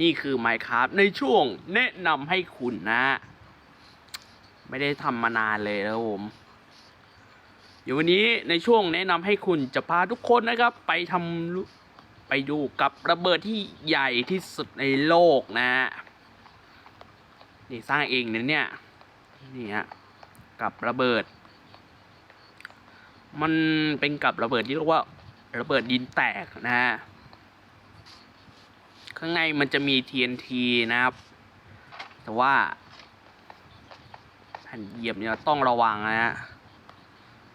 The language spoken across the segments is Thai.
นี่คือ Minecraft ในช่วงแนะนำให้คุณนะ ไม่ได้ทำมานานเลยนะครับผมเดี๋ยววันนี้ในช่วงแนะนำให้คุณจะพาทุกคนนะครับ ไปทำไปดูกับระเบิดที่ใหญ่ที่สุดในโลกนะนี่สร้างเองนะเนี่ยนี่ฮะกับระเบิด มันเป็นกับระเบิดที่เรียกว่าระเบิดดินแตกนะฮะ ข้างในมันจะมี TNT นะครับ แต่ว่าแผ่นเหยียบเนี่ยต้องระวังนะฮะ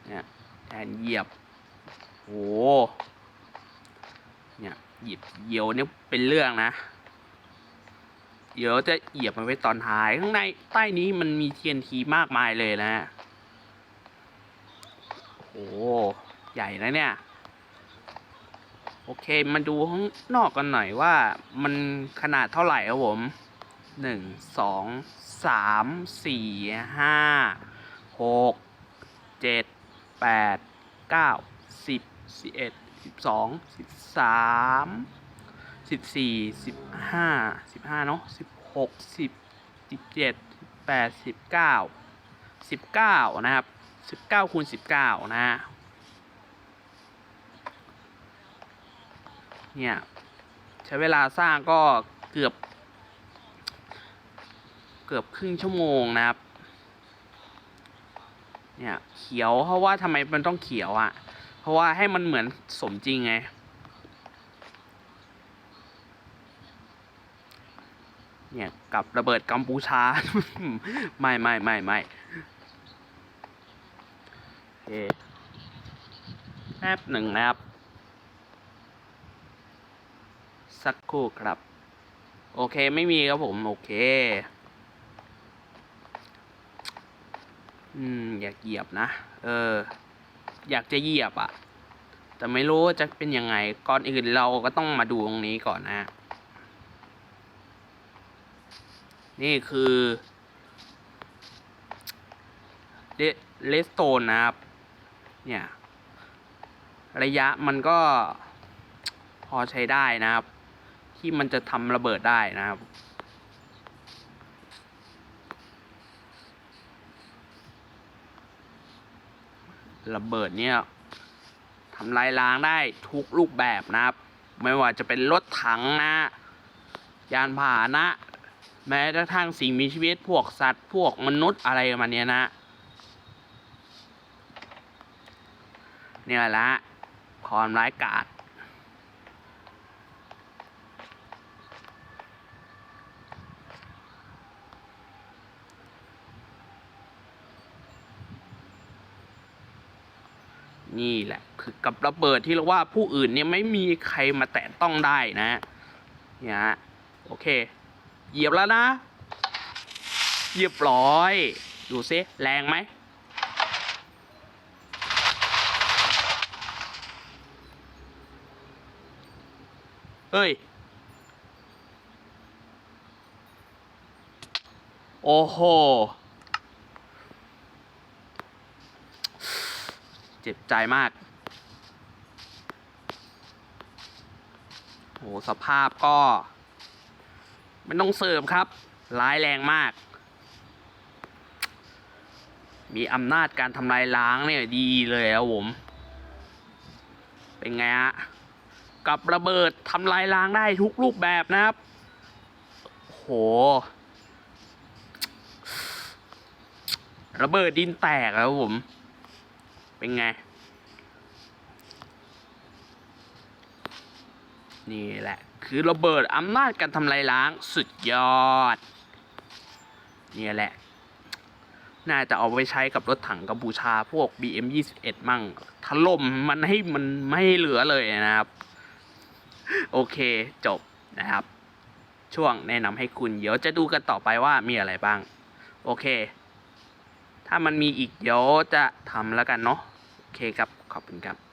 เนี่ยแผ่นเหยียบโหเนี่ยหยียบเหยียวเนี่ยเป็นเรื่องนะเดี๋ยวจะเหยียบมันไว้ตอนท้ายข้างในใต้นี้มันมี TNT มากมายเลยนะฮะโอ้โหใหญ่นะเนี่ย โอเค มาดูข้างนอกกันหน่อยว่ามันขนาดเท่าไหร่ครับผมหนึ่งสองสามสี่ห้าหกเจ็ดแปดเก้าสิบสิบเอ็ดสิบสองสิบสามสิบสี่สิบห้าสิบห้าเนาะสิบหกสิบสิบเจ็ดสิบแปดสิบเก้าสิบเก้านะครับสิบเก้าคูณสิบเก้านะฮะ เนี่ย ใช้เวลาสร้างก็เกือบ เกือบครึ่งชั่วโมงนะครับ เนี่ยเขียวเพราะว่าทำไมมันต้องเขียวอะ่ะ เพราะว่าให้มันเหมือนสมจริงไงเนี่ยกับระเบิดกัมพูชา ไม่ไม่ไม่ไม่โอเคแป๊บหนึ่งนะครับ สักครู่ครับ โอเคไม่มีครับผมโอเคอืมอยากเหยียบนะ เออ อยากจะเหยียบอะ่ะ แต่ไม่รู้จะเป็นยังไง ก่อนอื่นเราก็ต้องมาดูตรงนี้ก่อนนะ นี่คือเลสโตนนะครับ เนี่ย ระยะมันก็พอใช้ได้นะครับ ที่มันจะทำระเบิดได้นะครับ ระเบิดเนี่ยทำลายล้างได้ทุกรูปแบบนะครับ ไม่ว่าจะเป็นรถถังนะ ยานพาหนะ แม้กระทั่งสิ่งมีชีวิตพวกสัตว์พวกมนุษย์อะไรประมาณเนี้ยนะเนี่ยแหละความร้ายกาจ นี่แหละ คือกับระเบิดที่เรียกว่าผู้อื่นเนี่ยไม่มีใครมาแตะต้องได้นะเนี่ยฮะโอเค เหยียบแล้วนะเหยียบร้อย ดูซิแรงไหมเฮ้ย โอ้โห จ็บใจมากโหสภาพก็ไม่ต้องเสริมครับ ร้ายแรงมาก มีอำนาจการทำลายล้างเนี่ยดีเลยครับผม เป็นไงฮะ กับระเบิดทำลายล้างได้ทุกรูปแบบนะครับ โห ระเบิดดินแตกครับผม เป็นไง นี่แหละ คือระเบิดอำนาจการทำลายล้างสุดยอด นี่แหละ น่าจะเอาไปใช้กับรถถังกัมพูชาพวก BM 21มั่งถล่มมันให้มันไม่เหลือเลยนะครับ โอเคจบนะครับ ช่วงแนะนำให้คุณ เดี๋ยวจะดูกันต่อไปว่ามีอะไรบ้าง โอเค ถ้ามันมีอีกเดี๋ยวจะทำแล้วกันเนาะโอเคครับขอบคุณครับ